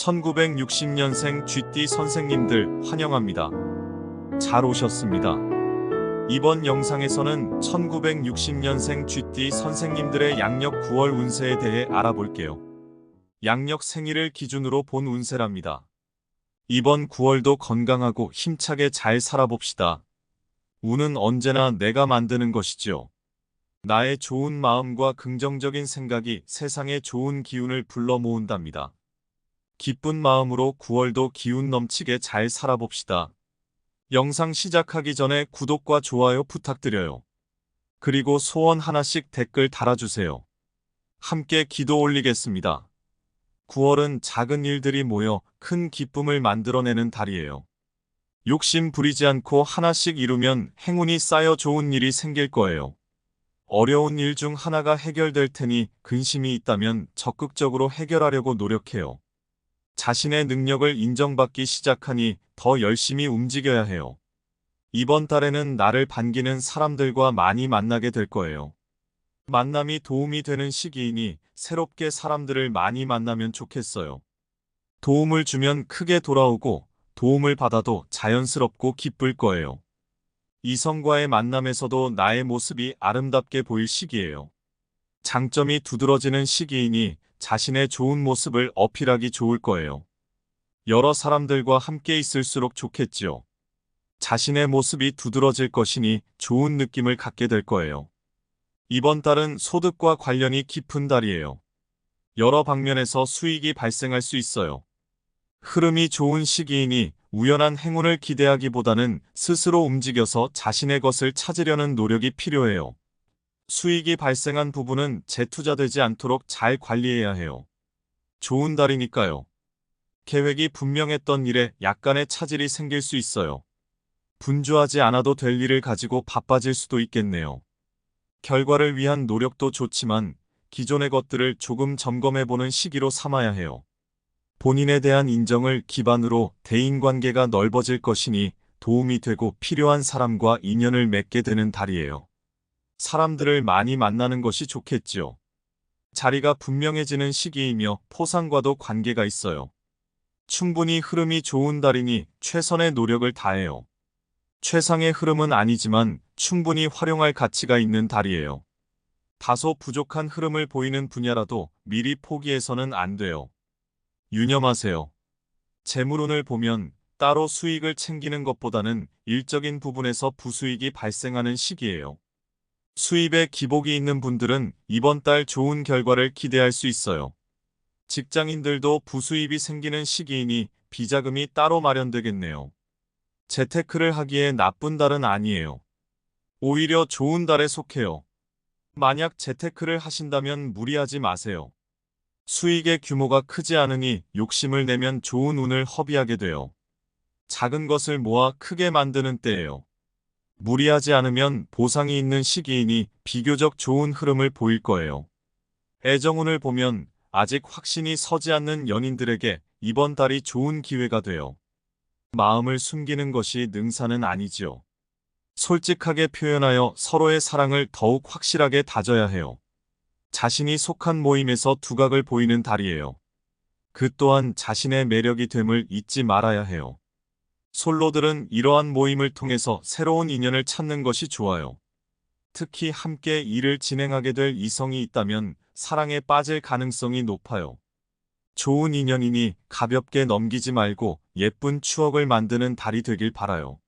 1960년생 GT 선생님들 환영합니다. 잘 오셨습니다. 이번 영상에서는 1960년생 GT 선생님들의 양력 9월 운세에 대해 알아볼게요. 양력 생일을 기준으로 본 운세랍니다. 이번 9월도 건강하고 힘차게 잘 살아봅시다. 운은 언제나 내가 만드는 것이지요. 나의 좋은 마음과 긍정적인 생각이 세상에 좋은 기운을 불러 모은답니다. 기쁜 마음으로 9월도 기운 넘치게 잘 살아봅시다. 영상 시작하기 전에 구독과 좋아요 부탁드려요. 그리고 소원 하나씩 댓글 달아주세요. 함께 기도 올리겠습니다. 9월은 작은 일들이 모여 큰 기쁨을 만들어내는 달이에요. 욕심 부리지 않고 하나씩 이루면 행운이 쌓여 좋은 일이 생길 거예요. 어려운 일 중 하나가 해결될 테니 근심이 있다면 적극적으로 해결하려고 노력해요. 자신의 능력을 인정받기 시작하니 더 열심히 움직여야 해요. 이번 달에는 나를 반기는 사람들과 많이 만나게 될 거예요. 만남이 도움이 되는 시기이니 새롭게 사람들을 많이 만나면 좋겠어요. 도움을 주면 크게 돌아오고 도움을 받아도 자연스럽고 기쁠 거예요. 이성과의 만남에서도 나의 모습이 아름답게 보일 시기예요. 장점이 두드러지는 시기이니 자신의 좋은 모습을 어필하기 좋을 거예요. 여러 사람들과 함께 있을수록 좋겠지요. 자신의 모습이 두드러질 것이니 좋은 느낌을 갖게 될 거예요. 이번 달은 소득과 관련이 깊은 달이에요. 여러 방면에서 수익이 발생할 수 있어요. 흐름이 좋은 시기이니 우연한 행운을 기대하기보다는 스스로 움직여서 자신의 것을 찾으려는 노력이 필요해요. 수익이 발생한 부분은 재투자되지 않도록 잘 관리해야 해요. 좋은 달이니까요. 계획이 분명했던 일에 약간의 차질이 생길 수 있어요. 분주하지 않아도 될 일을 가지고 바빠질 수도 있겠네요. 결과를 위한 노력도 좋지만 기존의 것들을 조금 점검해보는 시기로 삼아야 해요. 본인에 대한 인정을 기반으로 대인관계가 넓어질 것이니 도움이 되고 필요한 사람과 인연을 맺게 되는 달이에요. 사람들을 많이 만나는 것이 좋겠지요. 자리가 분명해지는 시기이며 포상과도 관계가 있어요. 충분히 흐름이 좋은 달이니 최선의 노력을 다해요. 최상의 흐름은 아니지만 충분히 활용할 가치가 있는 달이에요. 다소 부족한 흐름을 보이는 분야라도 미리 포기해서는 안 돼요. 유념하세요. 재물운을 보면 따로 수익을 챙기는 것보다는 일적인 부분에서 부수익이 발생하는 시기예요. 수입에 기복이 있는 분들은 이번 달 좋은 결과를 기대할 수 있어요. 직장인들도 부수입이 생기는 시기이니 비자금이 따로 마련되겠네요. 재테크를 하기에 나쁜 달은 아니에요. 오히려 좋은 달에 속해요. 만약 재테크를 하신다면 무리하지 마세요. 수익의 규모가 크지 않으니 욕심을 내면 좋은 운을 허비하게 돼요. 작은 것을 모아 크게 만드는 때예요. 무리하지 않으면 보상이 있는 시기이니 비교적 좋은 흐름을 보일 거예요. 애정운을 보면 아직 확신이 서지 않는 연인들에게 이번 달이 좋은 기회가 돼요. 마음을 숨기는 것이 능사는 아니지요. 솔직하게 표현하여 서로의 사랑을 더욱 확실하게 다져야 해요. 자신이 속한 모임에서 두각을 보이는 달이에요. 그 또한 자신의 매력이 됨을 잊지 말아야 해요. 솔로들은 이러한 모임을 통해서 새로운 인연을 찾는 것이 좋아요. 특히 함께 일을 진행하게 될 이성이 있다면 사랑에 빠질 가능성이 높아요. 좋은 인연이니 가볍게 넘기지 말고 예쁜 추억을 만드는 달이 되길 바라요.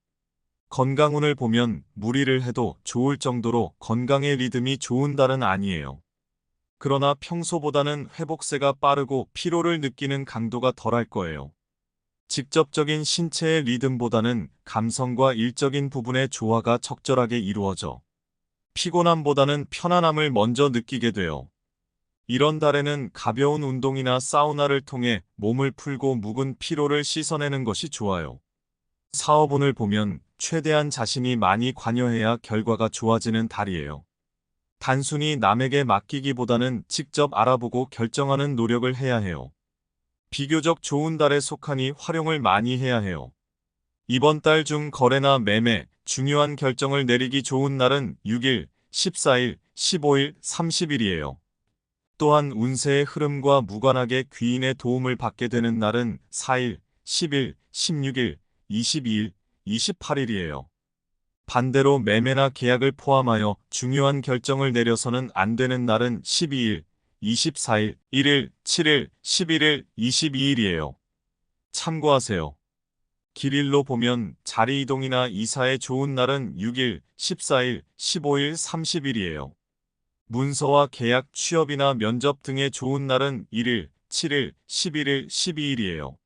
건강운을 보면 무리를 해도 좋을 정도로 건강의 리듬이 좋은 달은 아니에요. 그러나 평소보다는 회복세가 빠르고 피로를 느끼는 강도가 덜할 거예요. 직접적인 신체의 리듬보다는 감성과 일적인 부분의 조화가 적절하게 이루어져 피곤함보다는 편안함을 먼저 느끼게 돼요. 이런 달에는 가벼운 운동이나 사우나를 통해 몸을 풀고 묵은 피로를 씻어내는 것이 좋아요. 사업운을 보면 최대한 자신이 많이 관여해야 결과가 좋아지는 달이에요. 단순히 남에게 맡기기보다는 직접 알아보고 결정하는 노력을 해야 해요. 비교적 좋은 달에 속하니 활용을 많이 해야 해요. 이번 달 중 거래나 매매, 중요한 결정을 내리기 좋은 날은 6일, 14일, 15일, 30일이에요. 또한 운세의 흐름과 무관하게 귀인의 도움을 받게 되는 날은 4일, 10일, 16일, 22일, 28일이에요. 반대로 매매나 계약을 포함하여 중요한 결정을 내려서는 안 되는 날은 12일, 24일, 1일, 7일, 11일, 22일이에요. 참고하세요. 길일로 보면 자리 이동이나 이사에 좋은 날은 6일, 14일, 15일, 30일이에요. 문서와 계약, 취업이나 면접 등의 좋은 날은 1일, 7일, 11일, 12일이에요.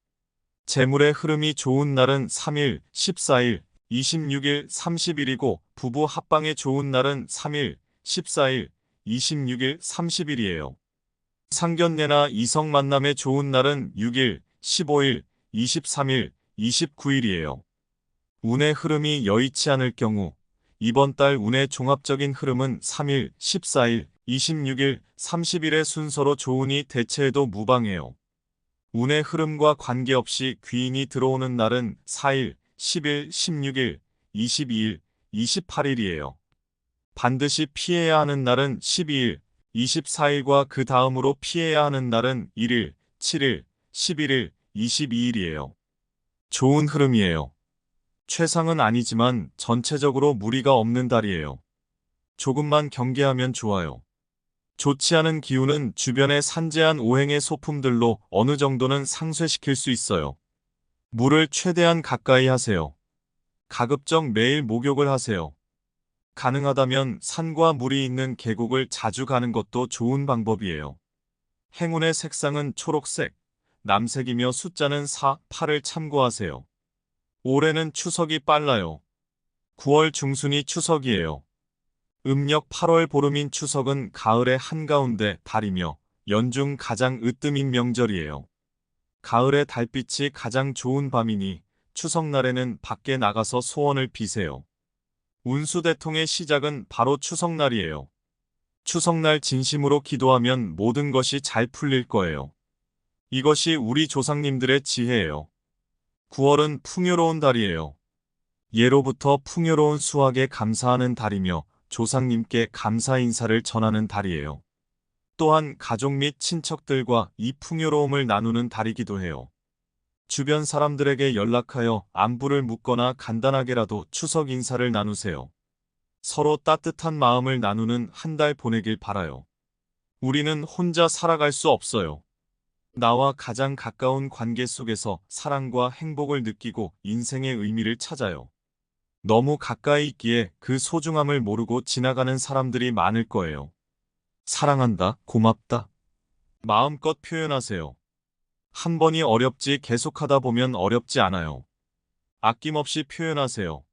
재물의 흐름이 좋은 날은 3일, 14일, 26일, 30일이고 부부 합방에 좋은 날은 3일, 14일, 26일, 30일이에요. 상견례나 이성 만남에 좋은 날은 6일, 15일, 23일, 29일이에요. 운의 흐름이 여의치 않을 경우 이번 달 운의 종합적인 흐름은 3일, 14일, 26일, 30일의 순서로 좋으니 대체해도 무방해요. 운의 흐름과 관계없이 귀인이 들어오는 날은 4일, 10일, 16일, 22일, 28일이에요. 반드시 피해야 하는 날은 12일, 24일과 그 다음으로 피해야 하는 날은 1일, 7일, 11일, 22일이에요. 좋은 흐름이에요. 최상은 아니지만 전체적으로 무리가 없는 달이에요. 조금만 경계하면 좋아요. 좋지 않은 기운은 주변의 산재한 오행의 소품들로 어느 정도는 상쇄시킬 수 있어요. 물을 최대한 가까이 하세요. 가급적 매일 목욕을 하세요. 가능하다면 산과 물이 있는 계곡을 자주 가는 것도 좋은 방법이에요. 행운의 색상은 초록색, 남색이며 숫자는 4, 8을 참고하세요. 올해는 추석이 빨라요. 9월 중순이 추석이에요. 음력 8월 보름인 추석은 가을의 한가운데 달이며 연중 가장 으뜸인 명절이에요. 가을의 달빛이 가장 좋은 밤이니 추석날에는 밖에 나가서 소원을 비세요. 운수대통의 시작은 바로 추석날이에요. 추석날 진심으로 기도하면 모든 것이 잘 풀릴 거예요. 이것이 우리 조상님들의 지혜예요. 9월은 풍요로운 달이에요. 예로부터 풍요로운 수확에 감사하는 달이며 조상님께 감사 인사를 전하는 달이에요. 또한 가족 및 친척들과 이 풍요로움을 나누는 달이기도 해요. 주변 사람들에게 연락하여 안부를 묻거나 간단하게라도 추석 인사를 나누세요. 서로 따뜻한 마음을 나누는 한 달 보내길 바라요. 우리는 혼자 살아갈 수 없어요. 나와 가장 가까운 관계 속에서 사랑과 행복을 느끼고 인생의 의미를 찾아요. 너무 가까이 있기에 그 소중함을 모르고 지나가는 사람들이 많을 거예요. 사랑한다, 고맙다. 마음껏 표현하세요. 한 번이 어렵지 계속하다 보면 어렵지 않아요. 아낌없이 표현하세요.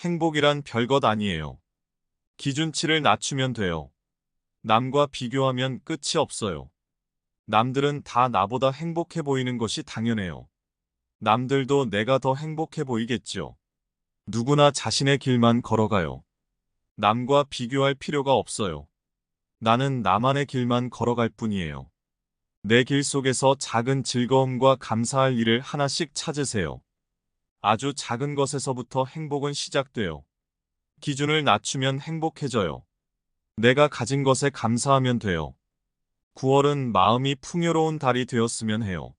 행복이란 별것 아니에요. 기준치를 낮추면 돼요. 남과 비교하면 끝이 없어요. 남들은 다 나보다 행복해 보이는 것이 당연해요. 남들도 내가 더 행복해 보이겠죠. 누구나 자신의 길만 걸어가요. 남과 비교할 필요가 없어요. 나는 나만의 길만 걸어갈 뿐이에요. 내 길 속에서 작은 즐거움과 감사할 일을 하나씩 찾으세요. 아주 작은 것에서부터 행복은 시작돼요. 기준을 낮추면 행복해져요. 내가 가진 것에 감사하면 돼요. 9월은 마음이 풍요로운 달이 되었으면 해요.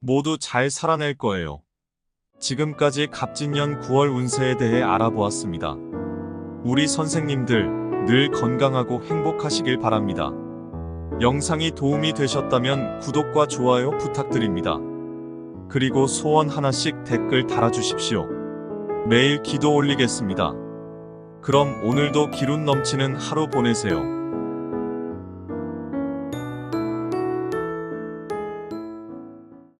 모두 잘 살아낼 거예요. 지금까지 갑진년 9월 운세에 대해 알아보았습니다. 우리 선생님들 늘 건강하고 행복하시길 바랍니다. 영상이 도움이 되셨다면 구독과 좋아요 부탁드립니다. 그리고 소원 하나씩 댓글 달아주십시오. 매일 기도 올리겠습니다. 그럼 오늘도 기운 넘치는 하루 보내세요.